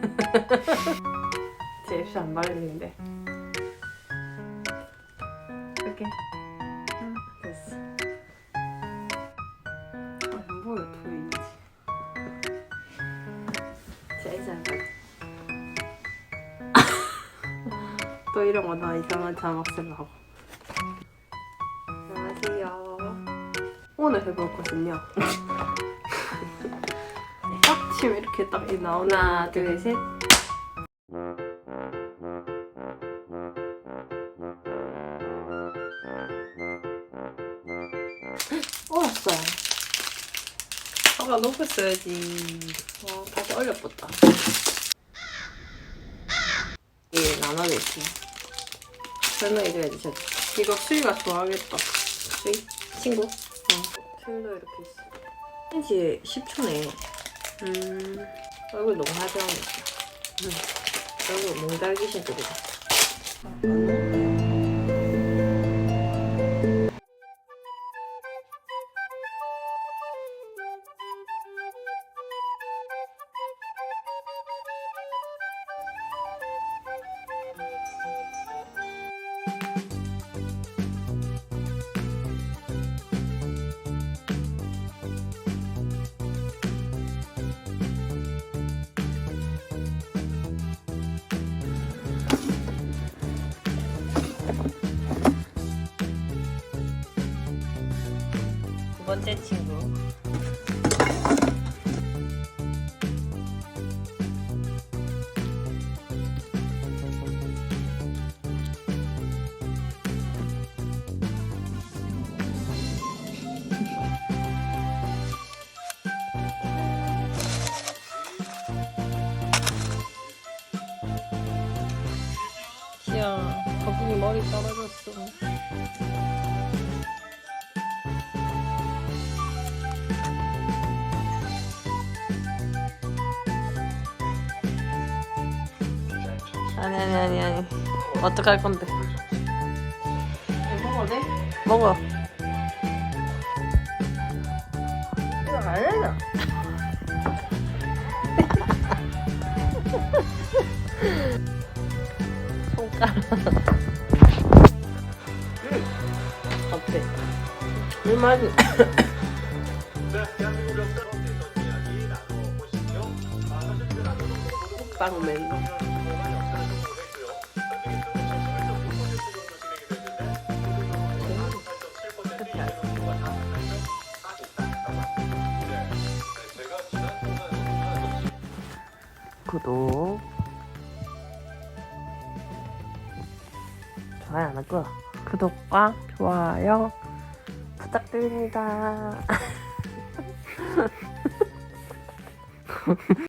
제 입술 안 바르는데. 이렇게. 응, 됐어. 아, 안 보여, 이제 안 바르. 또 이런 거 나 이상한 자막 쓰려고. 안녕하세요. 오늘 해볼 것은요. 딱 치면 이렇게 딱 나오나 하나, 둘, 셋. 얼었어요. 아까 녹였어야지. 와, 다시 얼려붙다. 예, 나눠낼게요. 설명해줘야지, 저. 이거 수희가 좋아하겠다. 수희? 친구? 응. 수희도 이렇게 있어. 한지 10초네. 음, 얼굴 너무 하얘하네. 응. 얼굴 몽달기신 쪽이다. 번째 친구. 야, 거북이 머리 떨어졌어. 아니 아니 아니 아니. 어떡할 건데? 먹어도 돼? 먹어. 이거 안? 손가락. 어때? 아, 그 나눠보는 빵맨. 동 구독 좋아요 안 하고 구독과 좋아요 부탁드립니다